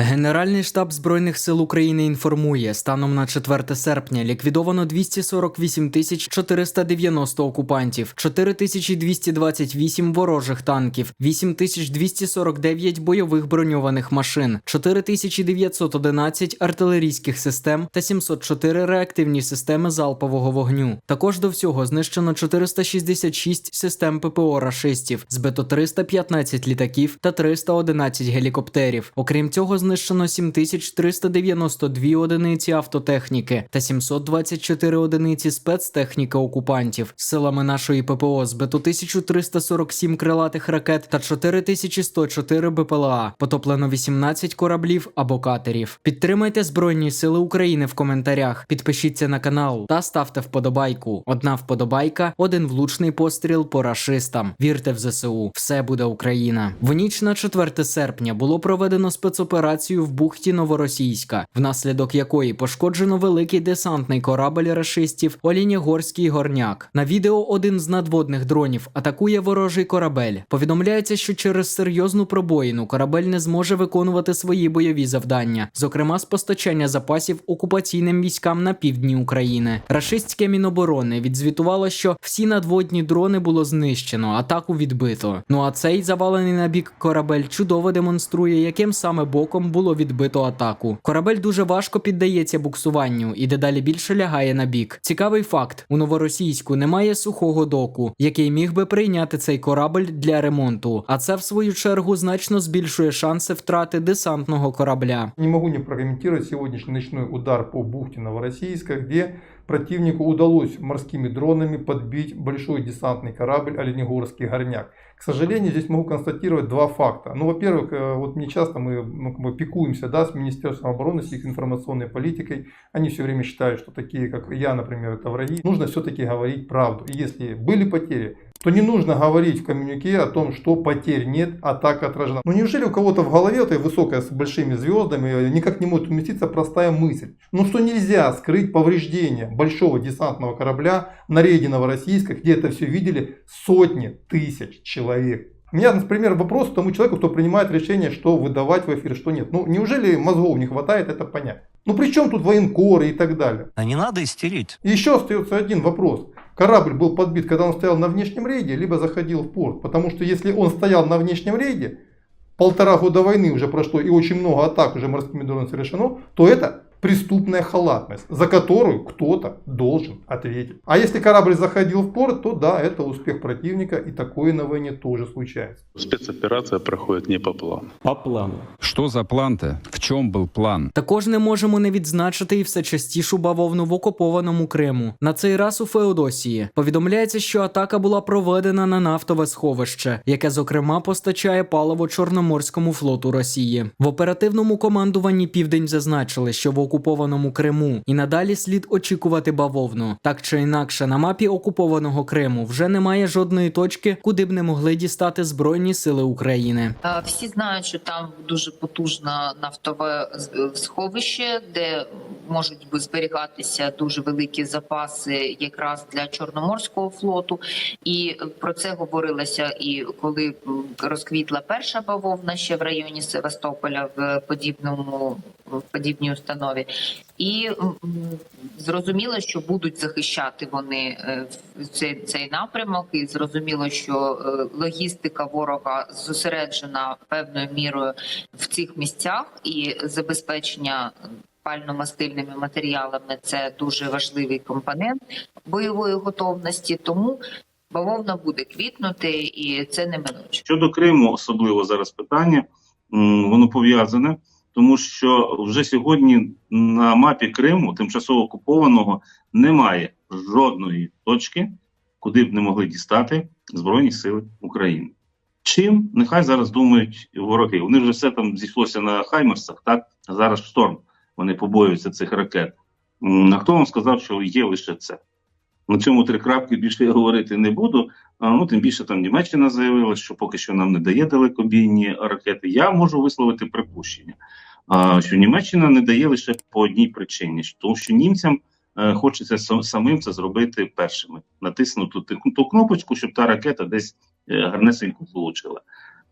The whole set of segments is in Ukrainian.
Генеральний штаб Збройних сил України інформує, станом на 4 серпня ліквідовано 248 тисяч 490 окупантів, 4228 ворожих танків, 8249 бойових броньованих машин, 4911 артилерійських систем та 704 реактивні системи залпового вогню. Також до всього знищено 466 систем ППО рашистів, збито 315 літаків та 311 гелікоптерів. Окрім цього, знищено 7392 одиниці автотехніки та 724 одиниці спецтехніки окупантів. Силами нашої ППО збито 1347 крилатих ракет та 4104 БПЛА. Потоплено 18 кораблів або катерів. Підтримайте Збройні Сили України в коментарях. Підпишіться на канал та ставте вподобайку. Одна вподобайка, один влучний постріл по рашистам. Вірте в ЗСУ. Все буде Україна. В ніч на 4 серпня було проведено спецоперацію в бухті Новоросійська, внаслідок якої пошкоджено великий десантний корабль рашистів Олінєгорський горняк. На відео один з надводних дронів атакує ворожий корабель. Повідомляється, що через серйозну пробоїну корабель не зможе виконувати свої бойові завдання, зокрема з постачання запасів окупаційним військам на півдні України. Рашистське міноборони відзвітувало, що всі надводні дрони було знищено, атаку відбито. Ну а цей завалений на бік корабель чудово демонструє, яким саме боком було відбито атаку. Корабель дуже важко піддається буксуванню і дедалі більше лягає на бік. Цікавий факт: у новоросійську немає сухого доку, який міг би прийняти цей корабль для ремонту. А це в свою чергу значно збільшує шанси втрати десантного корабля. Не можу не прокоментувати сьогоднішній нічний удар по бухті Новоросійська, где противнику удалось морскими дронами подбить большой десантный корабль Оленегорский горняк. К сожалению, здесь могу констатировать два факта. Ну, во-первых, э, вот не часто мы ну, как бы пикуемся да, с Министерством обороны, с их информационной политикой. Они все время считают, что такие, как я, например, это враги. Нужно все-таки говорить правду. И если были потери, то не нужно говорить в коммюнике о том, что потерь нет, атака отражена. Ну неужели у кого-то в голове, этой высокой с большими звездами, э, никак не может уместиться простая мысль? Ну что нельзя скрыть повреждения большого десантного корабля на рейде Новороссийска, где это все видели сотни тысяч человек. У меня, например, вопрос к тому человеку, кто принимает решение, что выдавать в эфир, что нет. Ну, неужели мозгов не хватает это понять? Ну, при чем тут военкоры и так далее? А не надо истерить. И еще остается один вопрос. Корабль был подбит, когда он стоял на внешнем рейде, либо заходил в порт. Потому что если он стоял на внешнем рейде, полтора года войны уже прошло и очень много атак уже морскими дронами совершено, то это преступная халатность, за которую кто-то должен ответить. А если корабль заходил в порт, то да, это успех противника, и такое на войне тоже случается. Спецоперация проходит не по плану. По плану. Что за план-то? В чем был план? Також не можемо не відзначити і все частішу бавовну в окупованому Криму. На цей раз у Феодосії повідомляється, що атака була проведена на нафтове сховище, яке зокрема постачає паливо Чорноморському флоту Росії. В оперативному командуванні Південь зазначили, що в окупованому Криму і надалі слід очікувати бавовну. Так чи інакше, на мапі окупованого Криму вже немає жодної точки, куди б не могли дістати збройні сили України. Е, Всі знають, що там дуже потужне нафтове з- сховище, де можуть би зберігатися дуже великі запаси якраз для Чорноморського флоту. І про це говорилося і коли розквітла перша бавовна ще в районі Севастополя в подібному в подібній установі. І зрозуміло, що будуть захищати вони е, цей, цей напрямок, і зрозуміло, що е, логістика ворога зосереджена певною мірою в цих місцях, і забезпечення пально-мастильними матеріалами це дуже важливий компонент бойової готовності. Тому бавовна буде квітнути, і це неминуче. Щодо Криму, особливо зараз питання, воно пов'язане, тому що вже сьогодні на мапі Криму, тимчасово окупованого, немає жодної точки, куди б не могли дістати Збройні Сили України. Чим нехай зараз думають вороги? Вони вже все там зійшлося на Хаймерсах, так зараз шторм. Вони побоюються цих ракет. А хто вам сказав, що є лише це? На цьому три крапки більше я говорити не буду. Ну тим більше там Німеччина заявила, що поки що нам не дає далекобійні ракети. Я можу висловити припущення, що Німеччина не дає лише по одній причині, тому що німцям е, хочеться самим це зробити першими, натиснути ту, кнопочку, щоб та ракета десь е, гарнесенько влучила.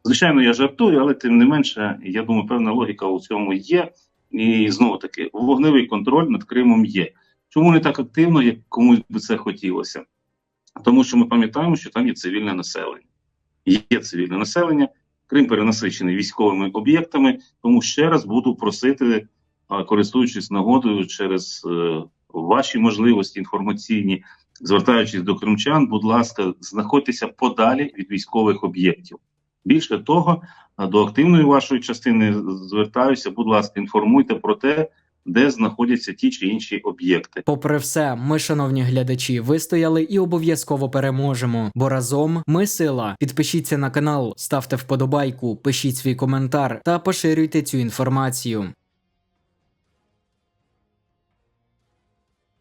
Звичайно, я жартую, але тим не менше, я думаю, певна логіка у цьому є. І знову таки, вогневий контроль над Кримом є. Чому не так активно, як комусь би це хотілося? Тому що ми пам'ятаємо, що там є цивільне населення. Є цивільне населення, Крим перенасичений військовими об'єктами. Тому ще раз буду просити, користуючись нагодою через е, ваші можливості інформаційні, звертаючись до кримчан, будь ласка, знаходьтеся подалі від військових об'єктів. Більше того, до активної вашої частини звертаюся, будь ласка, інформуйте про те, де знаходяться ті чи інші об'єкти. Попри все, ми, шановні глядачі, вистояли і обов'язково переможемо. Бо разом ми сила. Підпишіться на канал, ставте вподобайку, пишіть свій коментар та поширюйте цю інформацію.